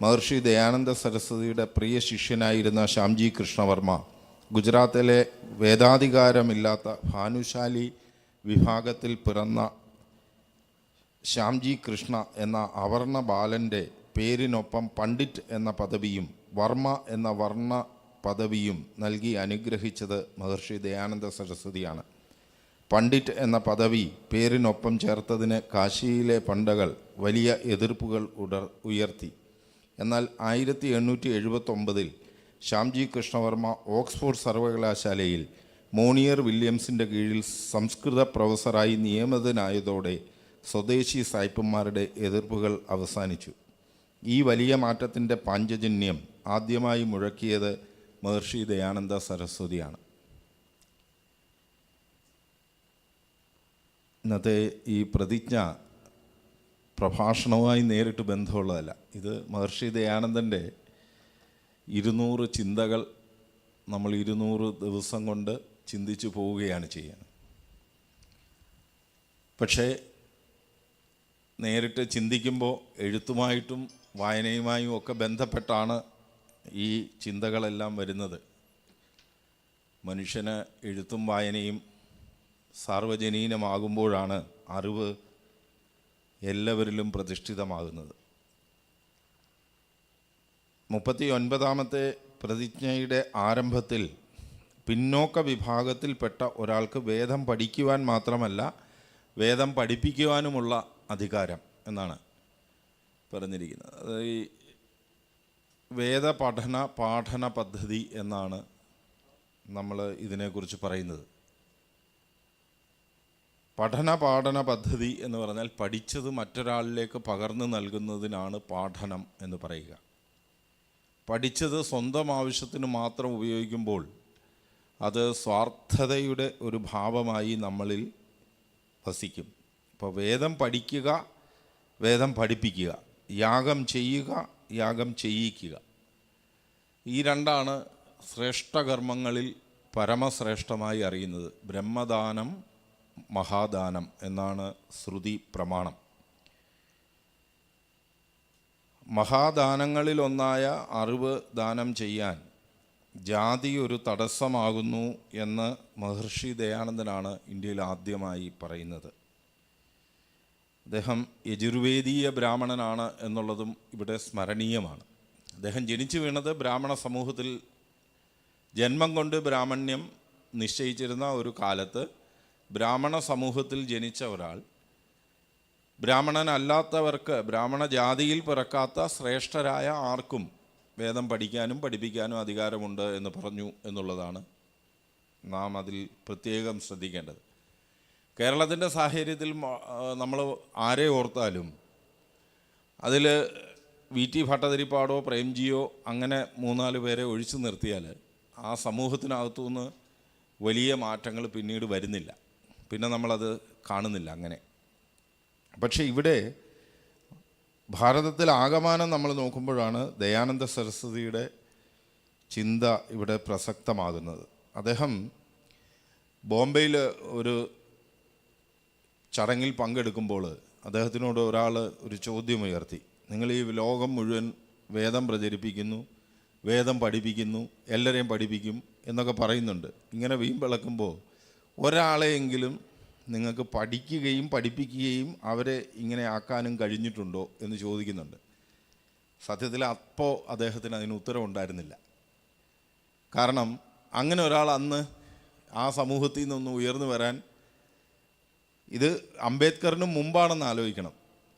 മഹർഷി ദയാനന്ദ സരസ്വതിയുടെ പ്രിയ ശിഷ്യനായിരുന്ന ശ്യാംജി കൃഷ്ണവർമ്മ ഗുജറാത്തിലെ വേദാധികാരമില്ലാത്ത ഭാനുശാലി വിഭാഗത്തിൽ പിറന്ന ശ്യാംജി കൃഷ്ണ എന്ന അവർണ ബാലന്റെ പേരിനൊപ്പം പണ്ഡിറ്റ് എന്ന പദവിയും വർമ്മ എന്ന വർണ പദവിയും നൽകി അനുഗ്രഹിച്ചത് മഹർഷി ദയാനന്ദ സരസ്വതിയാണ്. പണ്ഡിറ്റ് എന്ന പദവി പേരിനൊപ്പം ചേർത്തതിന് കാശിയിലെ പണ്ടകൾ വലിയ എതിർപ്പുകൾ ഉടർ ഉയർത്തി. എന്നാൽ ആയിരത്തി എണ്ണൂറ്റി എഴുപത്തൊമ്പതിൽ ശ്യാംജി കൃഷ്ണവർമ്മ ഓക്സ്ഫോർഡ് സർവകലാശാലയിൽ മോണിയർ വില്യംസിന്റെ കീഴിൽ സംസ്കൃത പ്രൊഫസറായി നിയമിതനായതോടെ സ്വദേശി സായിപ്പന്മാരുടെ എതിർപ്പുകൾ അവസാനിച്ചു. ഈ വലിയ മാറ്റത്തിന്റെ പാഞ്ചജന്യം ആദ്യമായി മുഴക്കിയത് മഹർഷി ദയാനന്ദ സരസ്വതിയാണ്. ഇന്നത്തെ ഈ പ്രതിജ്ഞ പ്രഭാഷണവുമായി നേരിട്ട് ബന്ധമുള്ളതല്ല. ഇത് മഹർഷി ദയാനന്ദന്റെ ഇരുന്നൂറ് ചിന്തകൾ നമ്മൾ ഇരുന്നൂറ് ദിവസം കൊണ്ട് ചിന്തിച്ചു പോവുകയാണ് ചെയ്യുന്നത്. പക്ഷേ നേരിട്ട് ചിന്തിക്കുമ്പോൾ എഴുത്തുമായിട്ടും വായനയുമായും ഒക്കെ ബന്ധപ്പെട്ടാണ് ഈ ചിന്തകളെല്ലാം വരുന്നത്. മനുഷ്യന് എഴുത്തും വായനയും സാർവജനീനമാകുമ്പോഴാണ് അറിവ് എല്ലാവരിലും പ്രതിഷ്ഠിതമാകുന്നത്. മുപ്പത്തി ഒൻപതാമത്തെ പ്രതിജ്ഞയുടെ ആരംഭത്തിൽ പിന്നോക്ക വിഭാഗത്തിൽപ്പെട്ട ഒരാൾക്ക് വേദം പഠിക്കുവാൻ മാത്രമല്ല വേദം പഠിപ്പിക്കുവാനുമുള്ള അധികാരം എന്നാണ് പറഞ്ഞിരിക്കുന്നത്. അത് ഈ വേദപഠന പാഠന പദ്ധതി എന്നാണ് നമ്മൾ ഇതിനെക്കുറിച്ച് പറയുന്നത്. പഠന പാഠന പദ്ധതി എന്ന് പറഞ്ഞാൽ പഠിച്ചത് മറ്റൊരാളിലേക്ക് പകർന്നു നൽകുന്നതിനാണ് പാഠനം എന്ന് പറയുക. പഠിച്ചത് സ്വന്തം ആവശ്യത്തിന് മാത്രം ഉപയോഗിക്കുമ്പോൾ അത് സ്വാർത്ഥതയുടെ ഒരു ഭാവമായി നമ്മളിൽ വസിക്കും. അപ്പോൾ വേദം പഠിക്കുക വേദം പഠിപ്പിക്കുക യാഗം ചെയ്യുക യാഗം ചെയ്യിക്കുക. ഈ രണ്ടാണ് ശ്രേഷ്ഠകർമ്മങ്ങളിൽ പരമശ്രേഷ്ഠമായി അറിയുന്നത്. ബ്രഹ്മദാനം മഹാദാനം എന്നാണ് ശ്രുതി പ്രമാണം. മഹാദാനങ്ങളിലൊന്നായ അറിവ് ദാനം ചെയ്യാൻ ജാതി ഒരു തടസ്സമാകുന്നു എന്ന് മഹർഷി ദയാനന്ദനാണ് ഇന്ത്യയിൽ ആദ്യമായി പറയുന്നത്. അദ്ദേഹം യജുർവേദീയ ബ്രാഹ്മണനാണ് എന്നുള്ളതും ഇവിടെ സ്മരണീയമാണ്. അദ്ദേഹം ജനിച്ചു വീണത് ബ്രാഹ്മണ സമൂഹത്തിൽ ജന്മം കൊണ്ട് ബ്രാഹ്മണ്യം നിശ്ചയിച്ചിരുന്ന ഒരു കാലത്ത് ബ്രാഹ്മണ സമൂഹത്തിൽ ജനിച്ച ഒരാൾ ബ്രാഹ്മണനല്ലാത്തവർക്ക് ബ്രാഹ്മണ ജാതിയിൽ പിറക്കാത്ത ശ്രേഷ്ഠരായ ആർക്കും വേദം പഠിക്കാനും പഠിപ്പിക്കാനും അധികാരമുണ്ട് എന്ന് പറഞ്ഞു എന്നുള്ളതാണ് നാം അതിൽ പ്രത്യേകം ശ്രദ്ധിക്കേണ്ടത്. കേരളത്തിന്റെ സാഹചര്യത്തിൽ നമ്മൾ ആരെ ഓർത്താലും അതിൽ വി ടി ഭട്ടതിരിപ്പാടോ പ്രേംജിയോ അങ്ങനെ മൂന്നാൽ പേരെ ഒഴിച്ചു നിർത്തിയാൽ ആ സമൂഹത്തിനകത്തുനിന്ന് വലിയ മാറ്റങ്ങൾ പിന്നീട് വരുന്നില്ല. പിന്നെ നമ്മളത് കാണുന്നില്ല അങ്ങനെ. പക്ഷേ ഇവിടെ ഭാരതത്തിൽ ആകമാനം നമ്മൾ നോക്കുമ്പോഴാണ് ദയാനന്ദ സരസ്വതിയുടെ ചിന്ത ഇവിടെ പ്രസക്തമാകുന്നത്. അദ്ദേഹം ബോംബെയിൽ ഒരു ചടങ്ങിൽ പങ്കെടുക്കുമ്പോൾ അദ്ദേഹത്തിനോട് ഒരാൾ ഒരു ചോദ്യം ഉയർത്തി നിങ്ങൾ ഈ ലോകം മുഴുവൻ വേദം പ്രചരിപ്പിക്കുന്നു വേദം പഠിപ്പിക്കുന്നു എല്ലാവരെയും പഠിപ്പിക്കും എന്നൊക്കെ പറയുന്നുണ്ട്. ഇങ്ങനെ വീമ്പിളക്കുമ്പോൾ ഒരാളെയെങ്കിലും നിങ്ങൾക്ക് പഠിക്കുകയും പഠിപ്പിക്കുകയും അവരെ ഇങ്ങനെ ആക്കാനും കഴിഞ്ഞിട്ടുണ്ടോ എന്ന് ചോദിക്കുന്നുണ്ട്. സത്യത്തിൽ അപ്പോൾ അദ്ദേഹത്തിന് അതിന് ഉത്തരവുണ്ടായിരുന്നില്ല കാരണം അങ്ങനെ ഒരാൾ അന്ന് ആ സമൂഹത്തിൽ നിന്നൊന്ന് ഉയർന്നു വരാൻ ഇത് അംബേദ്കറിനും മുമ്പാണെന്ന് ആലോചിക്കണം.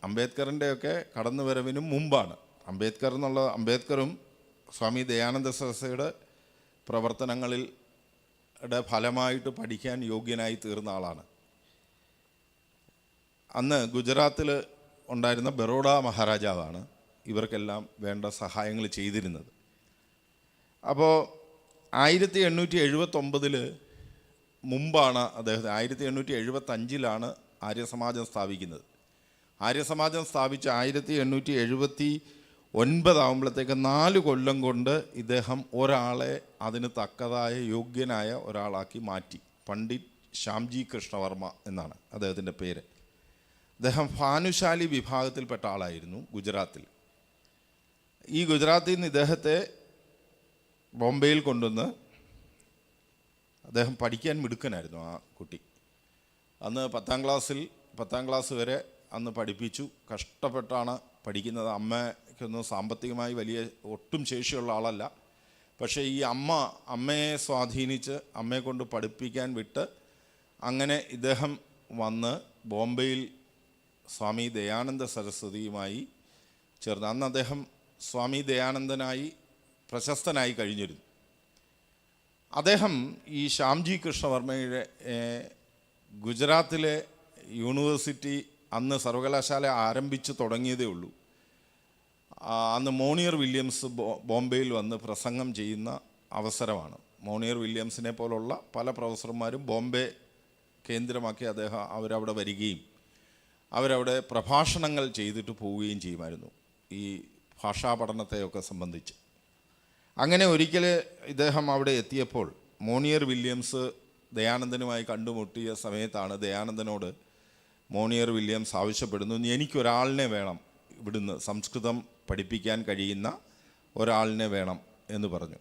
അംബേദ്കറിന്റെയൊക്കെ കടന്നു വരവിനും മുമ്പാണ്. അംബേദ്കർ എന്നുള്ള അംബേദ്കറും സ്വാമി ദയാനന്ദ സരസ്വതിയുടെ പ്രവർത്തനങ്ങളിൽ ടെ ഫലമായിട്ട് പഠിക്കാൻ യോഗ്യനായി തീർന്ന ആളാണ്. അന്ന് ഗുജറാത്തിൽ ഉണ്ടായിരുന്ന ബറോഡ മഹാരാജാവാണ് ഇവർക്കെല്ലാം വേണ്ട സഹായങ്ങൾ ചെയ്തിരുന്നത്. അപ്പോൾ ആയിരത്തി എണ്ണൂറ്റി എഴുപത്തൊമ്പതിൽ മുമ്പാണ് അദ്ദേഹത്തെ ആയിരത്തി എണ്ണൂറ്റി എഴുപത്തഞ്ചിലാണ് ആര്യസമാജം സ്ഥാപിക്കുന്നത്. ആര്യസമാജം സ്ഥാപിച്ച ആയിരത്തി എണ്ണൂറ്റി എഴുപത്തി ഒൻപതാകുമ്പോഴത്തേക്ക് നാല് കൊല്ലം കൊണ്ട് ഇദ്ദേഹം ഒരാളെ അതിന് തക്കതായ യോഗ്യനായ ഒരാളാക്കി മാറ്റി. പണ്ഡിറ്റ് ശ്യാംജി കൃഷ്ണവർമ്മ എന്നാണ് അദ്ദേഹത്തിന്റെ പേര്. അദ്ദേഹം ഭാനുശാലി വിഭാഗത്തിൽപ്പെട്ട ആളായിരുന്നു ഗുജറാത്തിൽ. ഈ ഗുജറാത്തിൽ നിന്ന് ഇദ്ദേഹത്തെ ബോംബെയിൽ കൊണ്ടുവന്ന് അദ്ദേഹം പഠിക്കാൻ മിടുക്കനായിരുന്നു ആ കുട്ടി. അന്ന് പത്താം ക്ലാസ്സിൽ പത്താം ക്ലാസ് വരെ അന്ന് പഠിപ്പിച്ചു. കഷ്ടപ്പെട്ടാണ് പഠിക്കുന്നത്. അമ്മയ്ക്കൊന്നും സാമ്പത്തികമായി വലിയ ഒട്ടും ശേഷിയുള്ള ആളല്ല. പക്ഷേ ഈ അമ്മ അമ്മയെ സ്വാധീനിച്ച് അമ്മയെ കൊണ്ട് പഠിപ്പിക്കാൻ വിട്ട് അങ്ങനെ ഇദ്ദേഹം വന്ന് ബോംബെയിൽ സ്വാമി ദയാനന്ദ സരസ്വതിയുമായി ചേർന്ന്. അന്ന് അദ്ദേഹം സ്വാമി ദയാനന്ദനായി പ്രശസ്തനായി കഴിഞ്ഞിരുന്നു. അദ്ദേഹം ഈ ശ്യാംജി കൃഷ്ണവർമ്മയുടെ ഗുജറാത്തിലെ യൂണിവേഴ്സിറ്റി അന്ന് സർവകലാശാല ആരംഭിച്ചു തുടങ്ങിയതേ ഉള്ളൂ. അന്ന് മോണിയർ വില്യംസ് ബോംബെയിൽ വന്ന് പ്രസംഗം ചെയ്യുന്ന അവസരമാണ്. മോണിയർ വില്യംസിനെ പോലുള്ള പല പ്രൊഫസർമാരും ബോംബെ കേന്ദ്രമാക്കി അദ്ദേഹം അവരവിടെ വരികയും അവരവിടെ പ്രഭാഷണങ്ങൾ ചെയ്തിട്ട് പോവുകയും ചെയ്യുമായിരുന്നു ഈ ഭാഷാ പഠനത്തെയൊക്കെ സംബന്ധിച്ച്. അങ്ങനെ ഒരിക്കൽ ഇദ്ദേഹം അവിടെ എത്തിയപ്പോൾ മോണിയർ വില്യംസ് ദയാനന്ദനുമായി കണ്ടുമുട്ടിയ സമയത്താണ് ദയാനന്ദനോട് മോണിയർ വില്യംസ് ആവശ്യപ്പെടുന്നു "ഇനി എനിക്കൊരാളിനെ വേണം. ഇവിടുന്ന് സംസ്കൃതം പഠിപ്പിക്കാൻ കഴിയുന്ന ഒരാളിനെ വേണം എന്ന് പറഞ്ഞു.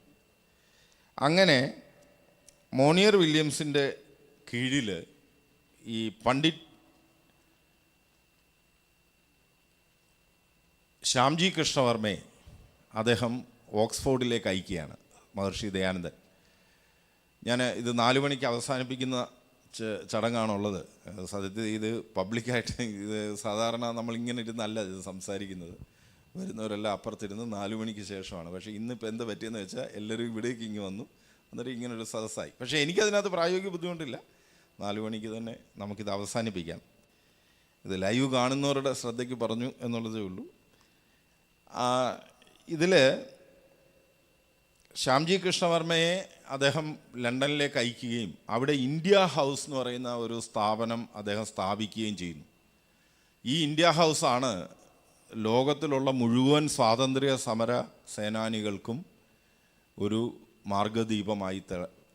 അങ്ങനെ മോണിയർ വില്യംസിന്റെ കീഴിൽ ഈ പണ്ഡിറ്റ് ശ്യാംജി കൃഷ്ണവർമ്മയെ അദ്ദേഹം ഓക്സ്ഫോർഡിലേക്ക് അയക്കുകയാണ് മഹർഷി ദയാനന്ദൻ. ഞാൻ ഇത് നാലു മണിക്ക് അവസാനിപ്പിക്കുന്ന ചടങ്ങാണുള്ളത്. സത്യത്തിൽ ഇത് പബ്ലിക്കായിട്ട് ഇത് സാധാരണ നമ്മളിങ്ങനെ ഇരുന്നല്ല ഇത് സംസാരിക്കുന്നത്. വരുന്നവരെല്ലാം അപ്പുറത്തിരുന്ന് നാലു മണിക്ക് ശേഷമാണ്. പക്ഷേ ഇന്നിപ്പോൾ എന്ത് പറ്റിയെന്ന് വെച്ചാൽ എല്ലാവരും ഇവിടേക്ക് ഇങ്ങ് വന്നു. എന്നിട്ട് ഇങ്ങനൊരു സദസ്സായി. പക്ഷേ എനിക്കതിനകത്ത് പ്രായോഗിക ബുദ്ധിമുട്ടില്ല. നാലു മണിക്ക് തന്നെ നമുക്കിത് അവസാനിപ്പിക്കാം. ഇത് ലൈവ് കാണുന്നവരുടെ ശ്രദ്ധയ്ക്ക് പറഞ്ഞു എന്നുള്ളതേ ഉള്ളൂ. ഇതിൽ ശ്യാംജി കൃഷ്ണവർമ്മയെ അദ്ദേഹം ലണ്ടനിലേക്ക് അയക്കുകയും അവിടെ ഇന്ത്യ ഹൗസ് എന്ന് പറയുന്ന ഒരു സ്ഥാപനം അദ്ദേഹം സ്ഥാപിക്കുകയും ചെയ്യുന്നു. ഈ ഇന്ത്യ ഹൗസാണ് ലോകത്തിലുള്ള മുഴുവൻ സ്വാതന്ത്ര്യ സമര സേനാനികൾക്കും ഒരു മാർഗദീപമായി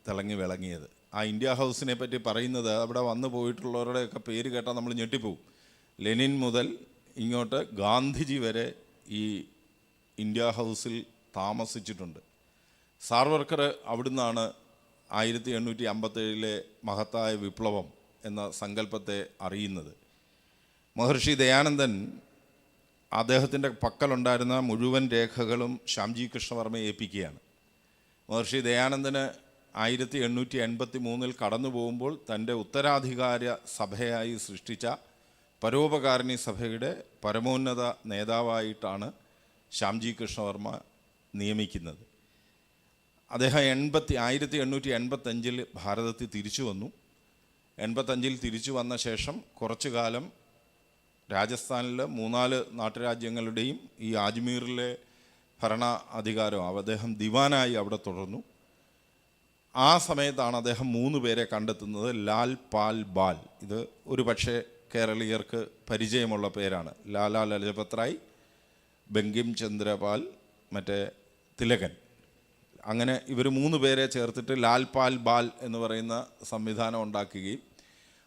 തിളങ്ങി വിളങ്ങിയത്. ആ ഇന്ത്യ ഹൗസിനെ പറ്റി പറയുന്നത് അവിടെ വന്നു പോയിട്ടുള്ളവരുടെയൊക്കെ പേര് കേട്ടാൽ നമ്മൾ ഞെട്ടിപ്പോവും. ലെനിൻ മുതൽ ഇങ്ങോട്ട് ഗാന്ധിജി വരെ ഈ ഇന്ത്യ ഹൗസിൽ താമസിച്ചിട്ടുണ്ട്. സാർവർക്കർ അവിടുന്നാണ് ആയിരത്തി എണ്ണൂറ്റി അമ്പത്തേഴിലെ മഹത്തായ വിപ്ലവം എന്ന സങ്കല്പത്തെ അറിയുന്നത്. മഹർഷി ദയാനന്ദൻ അദ്ദേഹത്തിന്റെ പക്കലുണ്ടായിരുന്ന മുഴുവൻ രേഖകളും ശ്യാംജി കൃഷ്ണവർമ്മ ഏൽപ്പിക്കുകയാണ്. മഹർഷി ദയാനന്ദന് ആയിരത്തി എണ്ണൂറ്റി എൺപത്തി മൂന്നിൽ കടന്നു പോകുമ്പോൾ തന്റെ ഉത്തരാധികാര സഭയായി സൃഷ്ടിച്ച പരോപകാരിണി സഭയുടെ പരമോന്നത നേതാവായിട്ടാണ് ശ്യാംജി കൃഷ്ണവർമ്മ നിയമിക്കുന്നത്. അദ്ദേഹം എൺപത്തി ആയിരത്തി എണ്ണൂറ്റി എൺപത്തഞ്ചിൽ ഭാരതത്തിൽ തിരിച്ചു വന്നു. എൺപത്തഞ്ചിൽ തിരിച്ചു വന്ന ശേഷം കുറച്ചു കാലം രാജസ്ഥാനിലെ മൂന്നാൽ നാട്ടുരാജ്യങ്ങളുടെയും ഈ ആജ്മീറിലെ ഭരണ അധികാരം അദ്ദേഹം ദിവാനായി അവിടെ തുടർന്നു. ആ സമയത്താണ് അദ്ദേഹം മൂന്ന് പേരെ കണ്ടെത്തുന്നത്. ലാൽ പാൽ ബാൽ. ഇത് ഒരു പക്ഷേ കേരളീയർക്ക് പരിചയമുള്ള പേരാണ്. ലാലാ ലജപത്രായ് ബങ്കിം ചന്ദ്രപാൽ മറ്റേ തിലകൻ. അങ്ങനെ ഇവർ മൂന്ന് പേരെ ചേർത്തിട്ട് ലാൽ പാൽ ബാൽ എന്ന് പറയുന്ന സംവിധാനം ഉണ്ടാക്കുകയും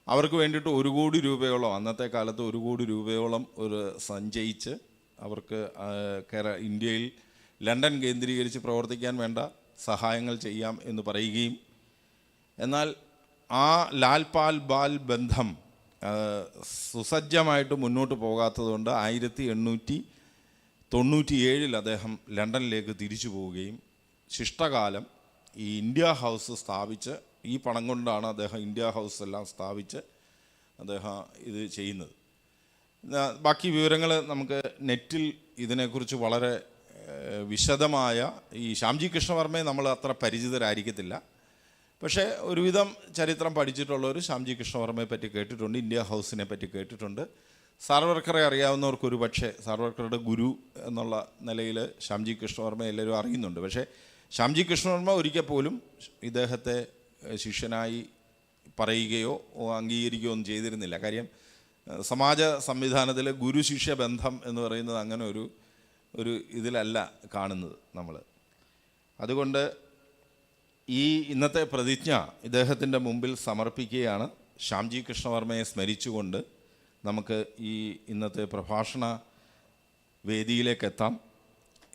അവർക്ക് വേണ്ടിയിട്ട് ഒരു കോടി രൂപയോളം അന്നത്തെ കാലത്ത് ഒരു കോടി രൂപയോളം ഒരു സഞ്ചയിച്ച് അവർക്ക് കേര ഇന്ത്യയിൽ ലണ്ടൻ കേന്ദ്രീകരിച്ച് പ്രവർത്തിക്കാൻ വേണ്ട സഹായങ്ങൾ ചെയ്യാം എന്ന് പറയുകയും എന്നാൽ ആ ലാൽ പാൽ ബാൽ ബന്ധം സുസജ്ജമായിട്ട് മുന്നോട്ട് പോകാത്തതുകൊണ്ട് ആയിരത്തി എണ്ണൂറ്റി തൊണ്ണൂറ്റിയേഴിൽ അദ്ദേഹം ലണ്ടനിലേക്ക് തിരിച്ചു പോവുകയും ശിഷ്ടകാലം ഈ ഇന്ത്യ ഹൗസ് സ്ഥാപിച്ച് ഈ പണം കൊണ്ടാണ് അദ്ദേഹം ഇന്ത്യ ഹൗസ് എല്ലാം സ്ഥാപിച്ച് അദ്ദേഹം ഇത് ചെയ്യുന്നത്. ബാക്കി വിവരങ്ങൾ നമുക്ക് നെറ്റിൽ ഇതിനെക്കുറിച്ച് വളരെ വിശദമായ ഈ ശ്യാംജി കൃഷ്ണവർമ്മയെ നമ്മൾ അത്ര പരിചിതരായിരിക്കത്തില്ല. പക്ഷേ ഒരുവിധം ചരിത്രം പഠിച്ചിട്ടുള്ളവർ ശ്യാംജി കൃഷ്ണവർമ്മയെ പറ്റി കേട്ടിട്ടുണ്ട് ഇന്ത്യ ഹൗസിനെ പറ്റി കേട്ടിട്ടുണ്ട്. സാർവർക്കറെ അറിയാവുന്നവർക്ക് ഒരു പക്ഷേ സാർവർക്കറുടെ ഗുരു എന്നുള്ള നിലയിൽ ശ്യാംജി കൃഷ്ണവർമ്മ എല്ലാവരും അറിയുന്നുണ്ട്. പക്ഷേ ശ്യാംജി കൃഷ്ണവർമ്മ ഒരിക്കൽ പോലും ഇദ്ദേഹത്തെ ശിഷ്യനായി പറയുകയോ അംഗീകരിക്കുകയോ ഒന്നും ചെയ്തിരുന്നില്ല. കാര്യം സമാജ സംവിധാനത്തിൽ ഗുരു ശിഷ്യ ബന്ധം എന്ന് പറയുന്നത് അങ്ങനെ ഒരു ഒരു ഇതിലല്ല കാണുന്നത് നമ്മൾ അതുകൊണ്ട് ഈ ഇന്നത്തെ പ്രതിജ്ഞ ഇദ്ദേഹത്തിന്റെ മുമ്പിൽ സമർപ്പിക്കുകയാണ്. ശ്യാംജി കൃഷ്ണവർമ്മയെ സ്മരിച്ചുകൊണ്ട് നമുക്ക് ഈ ഇന്നത്തെ പ്രഭാഷണ വേദിയിലേക്ക് എത്താം.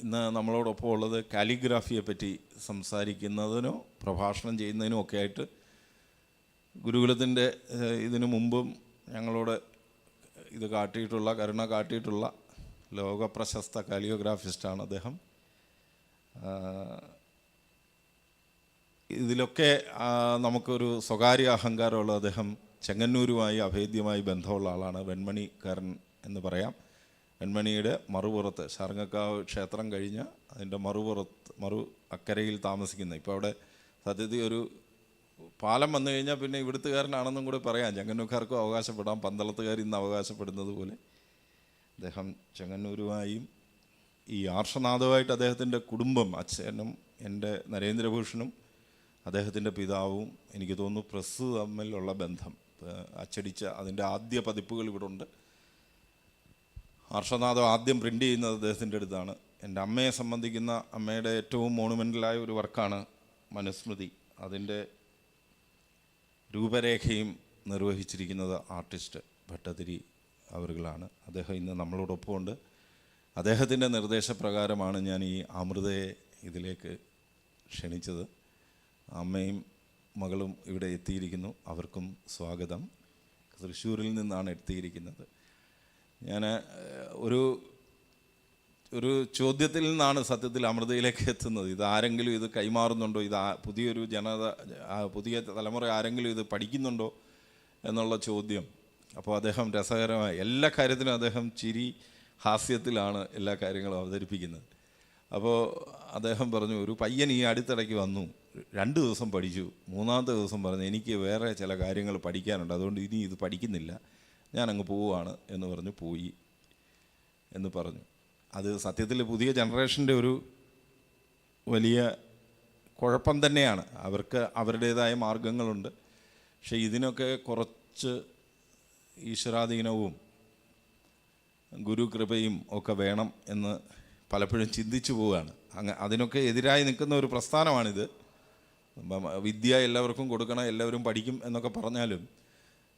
ഇന്ന് നമ്മളോടൊപ്പം ഉള്ളത് കാലിഗ്രാഫിയെ പറ്റി സംസാരിക്കുന്നതിനോ പ്രഭാഷണം ചെയ്യുന്നതിനോ ഒക്കെ ആയിട്ട് ഗുരുകുലത്തിന്റെ ഇതിനു മുമ്പും ഞങ്ങളോട് ഇത് കാട്ടിയിട്ടുള്ള കരുണ കാട്ടിയിട്ടുള്ള ലോക പ്രശസ്ത കാലിയോഗ്രാഫിസ്റ്റാണ് അദ്ദേഹം. ഇതിലൊക്കെ നമുക്കൊരു സ്വകാര്യ അഹങ്കാരമുള്ള അദ്ദേഹം ചെങ്ങന്നൂരുമായി അഭേദ്യമായി ബന്ധമുള്ള ആളാണ്. വെൺമണിക്കാരൻ എന്ന് പറയാം. വെൺമണിയുടെ മറുപുറത്ത് ശാർങ്ങക്കാവ് ക്ഷേത്രം കഴിഞ്ഞ് അതിന്റെ മറുപുറത്ത് മറു അക്കരയിൽ താമസിക്കുന്ന. ഇപ്പോൾ അവിടെ സത്യത്തിൽ ഒരു പാലം വന്നു കഴിഞ്ഞാൽ പിന്നെ ഇവിടുത്തുകാരനാണെന്നും കൂടി പറയാം. ചെങ്ങന്നൂർക്കാർക്കും അവകാശപ്പെടാം. പന്തളത്തുകാർ ഇന്ന് അവകാശപ്പെടുന്നത് പോലെ അദ്ദേഹം ചെങ്ങന്നൂരുമായും ഈ ആർഷനാഥുമായിട്ട് അദ്ദേഹത്തിന്റെ കുടുംബം അച്ഛനും എന്റെ നരേന്ദ്രഭൂഷണും അദ്ദേഹത്തിന്റെ പിതാവും എനിക്ക് തോന്നുന്നു പ്രസ് തമ്മിലുള്ള ബന്ധം അച്ചടിച്ച അതിന്റെ ആദ്യ പതിപ്പുകൾ ഇവിടെ ഉണ്ട് ഹർഷനാഥം ആദ്യം പ്രിന്റ് ചെയ്യുന്നത് അദ്ദേഹത്തിന്റെ അടുത്താണ്. എന്റെ അമ്മയെ സംബന്ധിക്കുന്ന അമ്മയുടെ ഏറ്റവും മോണുമെന്റലായ ഒരു വർക്കാണ് മനുസ്മൃതി. അതിന്റെ രൂപരേഖയും നിർവഹിച്ചിരിക്കുന്നത് ആർട്ടിസ്റ്റ് ഭട്ടതിരി അവരുകളാണ്. അദ്ദേഹം ഇന്ന് നമ്മളോടൊപ്പമുണ്ട്. അദ്ദേഹത്തിന്റെ നിർദ്ദേശപ്രകാരമാണ് ഞാൻ ഈ അമൃതയെ ഇതിലേക്ക് ക്ഷണിച്ചത്. അമ്മയും മകളും ഇവിടെ എത്തിയിരിക്കുന്നു. അവർക്കും സ്വാഗതം. തൃശ്ശൂരിൽ നിന്നാണ് എത്തിയിരിക്കുന്നത്. ഞാൻ ഒരു ഒരു ചോദ്യത്തിൽ നിന്നാണ് സത്യത്തിൽ അമൃതയിലേക്ക് എത്തുന്നത്. ഇത് ആരെങ്കിലും ഇത് കൈമാറുന്നുണ്ടോ? ഇത് പുതിയൊരു ജനത പുതിയ തലമുറ ആരെങ്കിലും ഇത് പഠിക്കുന്നുണ്ടോ എന്നുള്ള ചോദ്യം. അപ്പോൾ അദ്ദേഹം രസകരമായി എല്ലാ കാര്യത്തിനും അദ്ദേഹം ചിരി ഹാസ്യത്തിലാണ് എല്ലാ കാര്യങ്ങളും അവതരിപ്പിക്കുന്നത്. അപ്പോൾ അദ്ദേഹം പറഞ്ഞു ഒരു പയ്യൻ ഈ അടുത്തിടയ്ക്ക് വന്നു രണ്ട് ദിവസം പഠിച്ചു മൂന്നാമത്തെ ദിവസം പറഞ്ഞു എനിക്ക് വേറെ ചില കാര്യങ്ങൾ പഠിക്കാനുണ്ട്. അതുകൊണ്ട് ഇനി ഇത് പഠിക്കുന്നില്ല. ഞാൻ അങ്ങ് പോവുകയാണ് എന്ന് പറഞ്ഞു പോയി എന്ന് പറഞ്ഞു. അത് സത്യത്തിൽ പുതിയ ജനറേഷന്റെ ഒരു വലിയ കുഴപ്പം തന്നെയാണ്. അവർക്ക് അവരുടേതായ മാർഗങ്ങളുണ്ട്. പക്ഷേ ഇതിനൊക്കെ കുറച്ച് ഈശ്വരാധീനവും ഗുരുകൃപയും ഒക്കെ വേണം എന്ന് പലപ്പോഴും ചിന്തിച്ചു പോവുകയാണ്. അങ്ങ് അതിനൊക്കെ എതിരായി നിൽക്കുന്ന ഒരു പ്രസ്ഥാനമാണിത്. വിദ്യ എല്ലാവർക്കും കൊടുക്കണം എല്ലാവരും പഠിക്കും എന്നൊക്കെ പറഞ്ഞാലും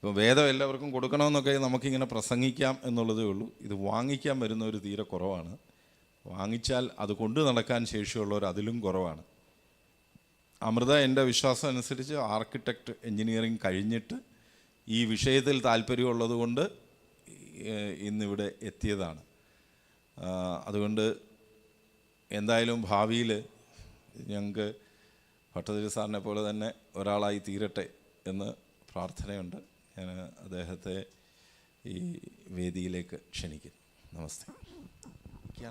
ഇപ്പം വേദം എല്ലാവർക്കും കൊടുക്കണമെന്നൊക്കെ നമുക്കിങ്ങനെ പ്രസംഗിക്കാം എന്നുള്ളതേ ഉള്ളൂ. ഇത് വാങ്ങിക്കാൻ വരുന്ന ഒരു തീരെ കുറവാണ്. വാങ്ങിച്ചാൽ അത് കൊണ്ടു നടക്കാൻ ശേഷിയുള്ളവർ അതിലും കുറവാണ്. അമൃത എന്റെ വിശ്വാസം അനുസരിച്ച് ആർക്കിടെക്ട് എൻജിനീയറിങ് കഴിഞ്ഞിട്ട് ഈ വിഷയത്തിൽ താല്പര്യമുള്ളത് കൊണ്ട് ഇന്നിവിടെ എത്തിയതാണ്. അതുകൊണ്ട് എന്തായാലും ഭാവിയിൽ ഞങ്ങൾക്ക് ഭട്ടതിരി സാറിനെ പോലെ തന്നെ ഒരാളായി തീരട്ടെ എന്ന് പ്രാർത്ഥനയുണ്ട്. ഞാൻ അദ്ദേഹത്തെ ഈ വേദിയിലേക്ക് ക്ഷണിക്കുന്നു. നമസ്തേ.